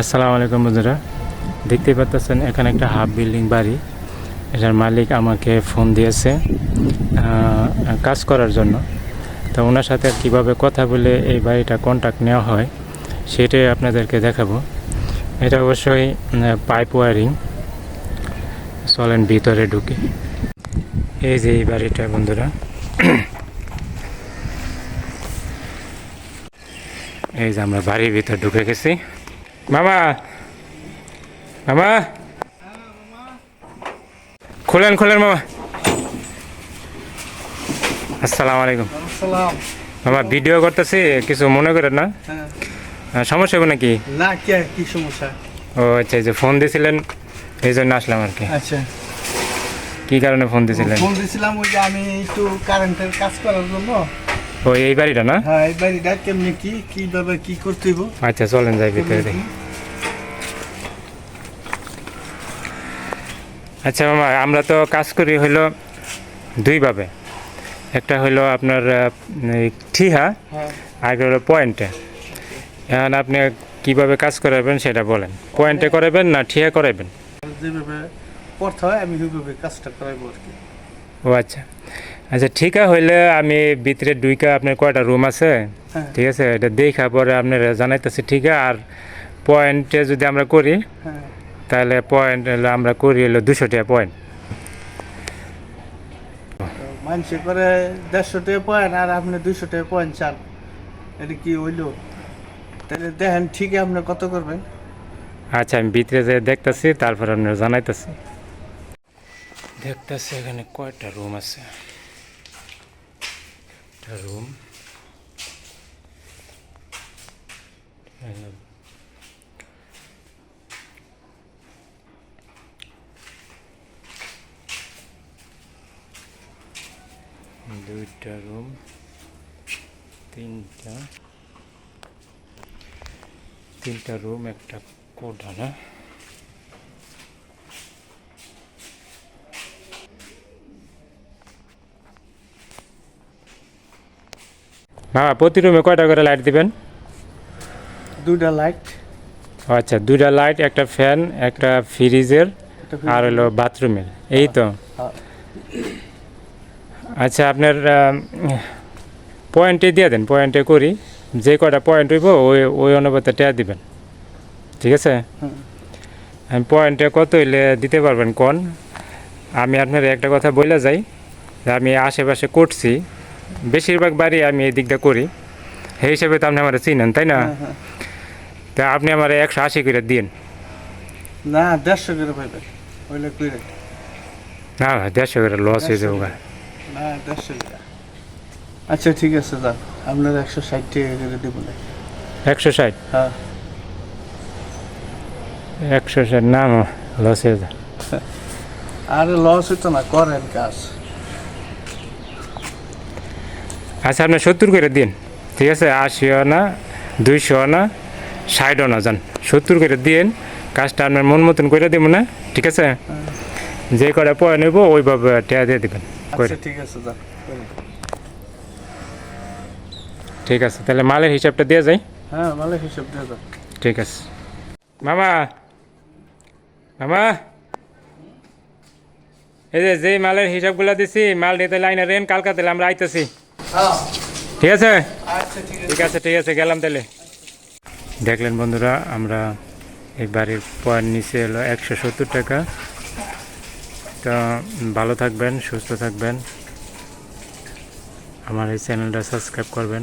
আসসালামু আলাইকুম বন্ধুরা। দেখতে পাচ্ছেন এখানে একটা হাফ বিল্ডিং বাড়ি। এটার মালিক আমাকে ফোন দিয়েছে কাজ করার জন্য। তো ওনার সাথে কীভাবে কথা বলে এই বাড়িটা কন্ট্যাক্ট নেওয়া হয়, সেটাই আপনাদেরকে দেখাবো। এটা অবশ্যই পাইপ ওয়ারিং চলেন ভিতরে ঢুকে। এই যে এই বাড়িটা বন্ধুরা। এই যে আমরা বাড়ির ভিতর ঢুকে গেছি। মামা। মামা। খুলেন খুলেন মামা। আসসালামু আলাইকুম। মামা ভিডিও করতেছি কিছু মনে করেন না? হ্যাঁ। সমস্যা হবে নাকি? না কে কি সমস্যা? ও আচ্ছা যে ফোন দিয়েছিলেন এই জন্য আসলাম আর কি। আচ্ছা। কি কারণে ফোন দিয়েছিলেন ফোন দিয়েছিলাম ওই যে আমি একটু কারেন্টের কাজ করার জন্য। ও এই বাড়িটা না? হ্যাঁ এই বাড়িটা কেমনি কি কীভাবে কি করতে হইব? আচ্ছা চলেন যাই ভিতরে দেখি। আচ্ছা মামা আমরা তো কাজ করি হলো দুইভাবে একটা হলো আপনার ঠিহা হ্যাঁ। আর হলো পয়েন্টে। এখন আপনি কীভাবে কাজ করাবেন সেটা বলেন। পয়েন্টে করাবেন না ঠিয়া করাবেন? যেভাবে পড়তে হয় আমি ওইভাবে কাজটা করাইবো আর কি। ও আচ্ছা। আচ্ছা ঠিকা হইলে আমি ভিতরে দুইকা আপনার কয়টা রুম আছে? হ্যাঁ। ঠিক আছে এটা দেখা পরে আপনার জানাইতেছি ঠিকা আর পয়েন্টে যদি আমরা করি হ্যাঁ। তাহলে পয়েন্ট হলো আমরা করি হলো দুশো টাকা পয়েন্ট তো মানুষে করে দেড়শো টাকা পয়েন্ট আর আপনি দুশো টাকা পয়েন্ট চান। এটা কি হইল? তাহলে দেখেন ঠিক আপনি কত করবেন। আচ্ছা আমি ভিতরে যে দেখতেছি তারপর আপনার জানাইতেছি। দেখতেছি এখানে কয়টা রুম আছে। একটা রুম দুইটা রুম তিনটা। তিনটা রুম একটা কোঠা না বাবা প্রতি রুমে কয়টা করে লাইট দিবেন? দুইটা লাইট। আচ্ছা দুইটা লাইট একটা ফ্যান একটা ফ্রিজের আর হলো বাথরুমের। এই তো। হ্যাঁ। আচ্ছা আপনার পয়েন্টে দিয়ে দেন পয়েন্টে করি। যে কটা পয়েন্ট হইব ওই ওই অনুপাতে টেয়া দিবেন। ঠিক আছে? পয়েন্টে কত হইলে দিতে পারবেন কোন? আমি আপনার একটা কথা বলে যাই। যে আমি আশেপাশে করছি। বেশিরভাগ বাড়ি আমি এই দিকটা করি। সেই হিসেবে তো আপনি আমার চিনেন তাই না? হ্যাঁ, হ্যাঁ। তা আপনি আমার একশো আশি করে দিন না দেড়শো করে পাইবেন। না দেড়শো করে লস হয়ে যাব। না দেড়শো টাকা আচ্ছা ঠিক আছে যান আপনার একশো ষাট টাকা করে দেবো না একশো ষাট? হ্যাঁ। একশো ষাট না লস হয়ে যায়। আরে লস হইতো না করেন কাজ। আচ্ছা আপনি সত্তর করে দিন। ঠিক আছে আশিও না দুইশো না ষাটও না যান। সত্তর করে দিন কাজটা আপনার মন মতন করে দেবো না? ঠিক আছে? যে কটা পয় নেব ওইভাবে টেয়া দিয়ে দেবেন। আচ্ছা ঠিক আছে যান ঠিক আছে তাহলে মালের হিসাবটা দিয়ে যাই। হ্যাঁ ভালো হিসাব দিয়ে যান ঠিক আছে। মামা মামা। এই যে যেই মালের হিসাবগুলো দিছি মাল দিতে লাইনে রেন কালকা তাহলে আমরা আইতেছি। হ্যাঁ। ঠিক আছে? আচ্ছা ঠিক আছে। ঠিক আছে ঠিক আছে গেলাম তাহলে। দেখলেন বন্ধুরা আমরা এই বাড়ির পয়েন্ট নিচে এলো একশো সত্তর টাকা। তো ভালো থাকবেন সুস্থ থাকবেন। আমার এই চ্যানেলটা সাবস্ক্রাইব করবেন।